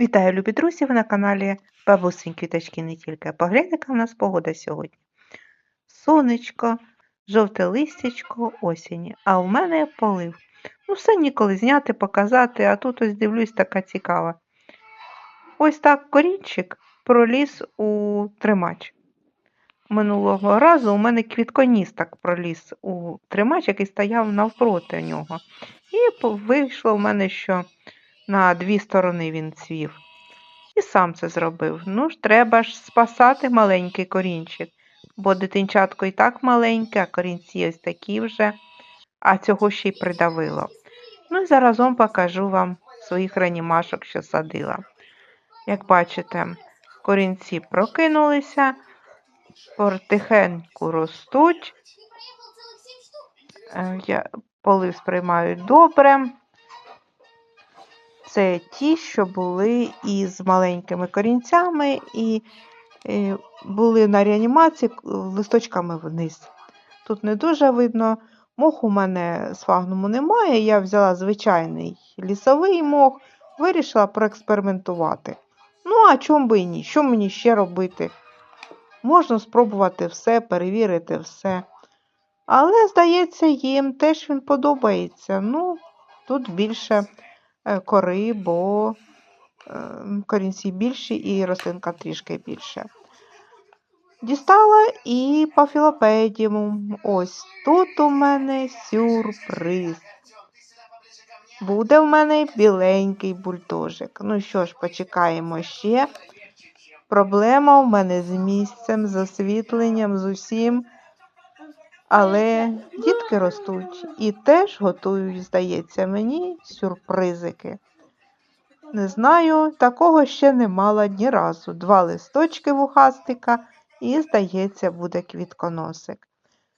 Вітаю, любі друзі! Ви на каналі Бабусенькі Квіточки не тільки. Погляньте, яка в нас погода сьогодні. Сонечко, жовте листячко осені, а в мене полив. Ну, все ніколи зняти, показати, а тут ось дивлюсь, така цікава. Ось так корінчик проліз у тримач. Минулого разу у мене квітконіс так проліз у тримач, який стояв навпроти нього. І вийшло в мене, що на дві сторони він цвів. І сам це зробив. Ну ж, треба ж спасати маленький корінчик, бо дитинчатко і так маленьке, а корінці ось такі вже, а цього ще й придавило. Ну і заразом покажу вам своїх ранімашок, що садила. Як бачите, корінці прокинулися, потихеньку ростуть. Е, Я полив сприймають добре. Це ті, що були із маленькими корінцями і е, були на реанімації листочками вниз. Тут не дуже видно. Мох у мене з фагнуму немає. Я взяла звичайний лісовий мох, вирішила проекспериментувати. Ну, а чому би і ні? Що мені ще робити? Можна спробувати все, перевірити все. Але, здається, їм теж він подобається. Ну, тут більше кори, бо е, корінці більші і рослинка трішки більше. Дістала і пафілопедіум. Ось тут у мене сюрприз. Буде в мене біленький бульдожик. Ну що ж, почекаємо ще. Проблема в мене з місцем, з освітленням, з усім. Але дітки ростуть і теж готують, здається мені, сюрпризики. Не знаю, такого ще не мала ні разу. Два листочки вухастика і, здається, буде квітконосик.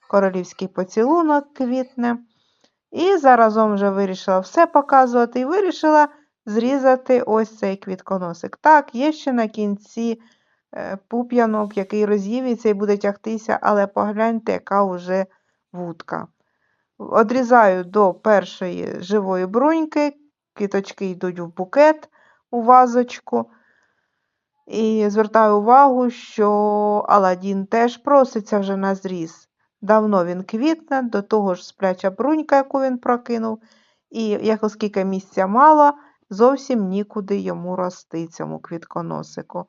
Королівський поцілунок квітне. І заразом вже вирішила все показувати і вирішила зрізати ось цей квітконосик. Так, є ще на кінці пуп'янок, який роз'ївиться і буде тягтися, але погляньте, яка вже вудка. Одрізаю до першої живої бруньки, квіточки йдуть в букет у вазочку. І звертаю увагу, що Аладдін теж проситься вже на зріз. Давно він квітне, до того ж спляча брунька, яку він прокинув, і як оскільки місця мало, зовсім нікуди йому рости цьому квітконосику.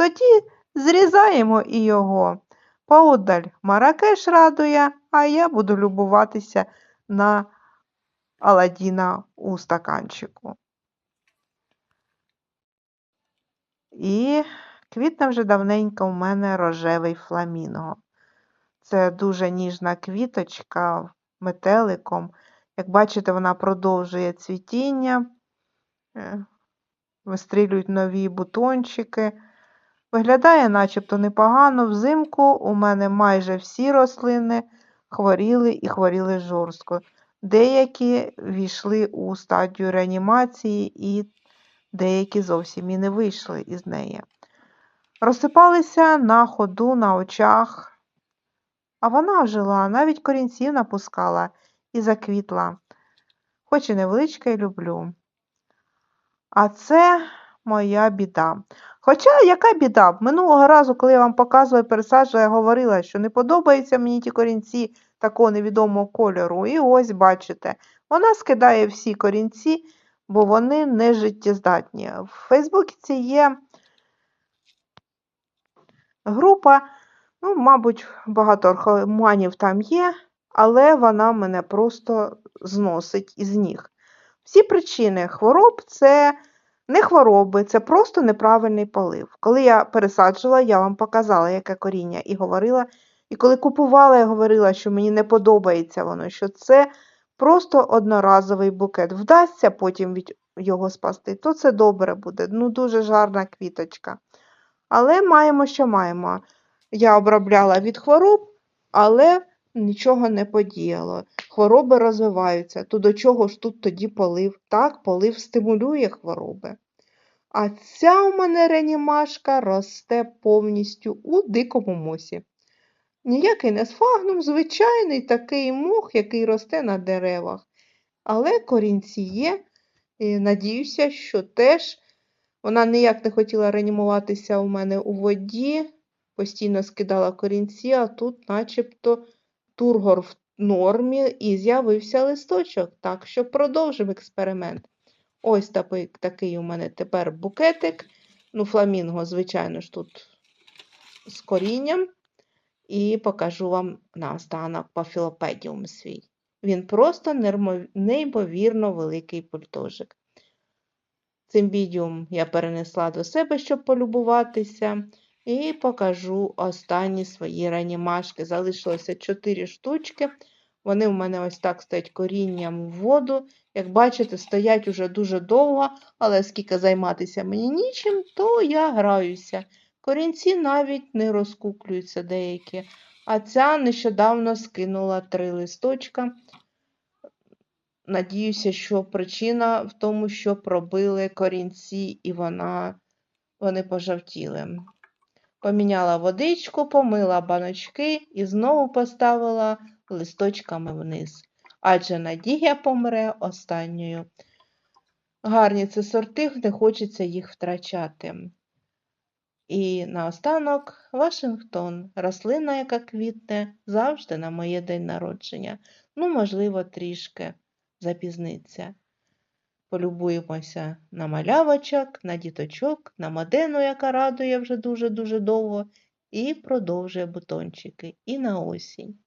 Тоді зрізаємо і його. Поодаль Маракеш радує, а я буду любуватися на Аладдіна у стаканчику. І квітне вже давненько у мене рожевий фламінго. Це дуже ніжна квіточка метеликом. Як бачите, вона продовжує цвітіння, е, вистрілюють нові бутончики. Виглядає начебто непогано. Взимку у мене майже всі рослини хворіли і хворіли жорстко. Деякі війшли у стадію реанімації і деякі зовсім і не вийшли із неї. Розсипалися на ходу, на очах, а вона жила, навіть корінців напускала і заквітла, хоч і невеличка, і люблю. А це моя біда. Хоча яка біда? Минулого разу, коли я вам показувала і пересаджувала, я говорила, що не подобаються мені ті корінці такого невідомого кольору. І ось бачите, вона скидає всі корінці, бо вони не життєздатні. В Фейсбуці є група, ну, мабуть, багато архоманів там є, але вона мене просто зносить із ніг. Всі причини хвороб це не хвороби, це просто неправильний полив. Коли я пересаджувала, я вам показала, яке коріння, і говорила, і коли купувала, я говорила, що мені не подобається воно, що це просто одноразовий букет. Вдасться потім від його спасти, то це добре буде. Ну, дуже жарна квіточка. Але маємо, що маємо. Я обробляла від хвороб, але нічого не подіяло. Хвороби розвиваються. То до чого ж тут тоді полив? Так, полив стимулює хвороби. А ця у мене реанімашка росте повністю у дикому мосі. Ніякий не сфагнум, звичайний такий мох, який росте на деревах. Але корінці є, і надіюся, що теж Вона ніяк не хотіла реанімуватися у мене у воді, постійно скидала корінці, а тут начебто тургор в нормі і з'явився листочок. Так що продовжимо експеримент. Ось такий, такий у мене тепер букетик. Ну, фламінго, звичайно ж, тут з корінням. І покажу вам наостанок пафілопедіум свій. Він просто неймовірно великий бульдожик. Цимбідіум я перенесла до себе, щоб полюбуватися. І покажу останні свої реанімашки. Залишилося 4 штучки. Вони в мене ось так стоять корінням в воду. Як бачите, стоять уже дуже довго, але оскільки займатися мені нічим, то я граюся. Корінці навіть не розкуклюються деякі. А ця нещодавно скинула три листочка. Надіюся, що причина в тому, що пробили корінці і вона, вони пожовтіли. Поміняла водичку, помила баночки і знову поставила листочками вниз. Адже Надія помре останньою. Гарні це сорти, не хочеться їх втрачати. І наостанок Вашингтон, рослина, яка квітне завжди на моє день народження. Ну, можливо, трішки запізниться. Полюбуємося на малявочок, на діточок, на модену, яка радує вже дуже-дуже довго, і продовжує бутончики, і на осінь.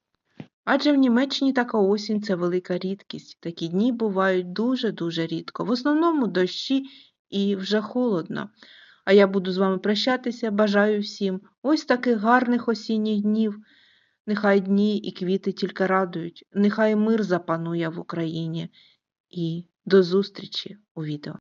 Адже в Німеччині така осінь це велика рідкість. Такі дні бувають дуже-дуже рідко. В основному дощі і вже холодно. А я буду з вами прощатися. Бажаю всім ось таких гарних осінніх днів. Нехай дні і квіти тільки радують, нехай мир запанує в Україні. І до зустрічі у відео.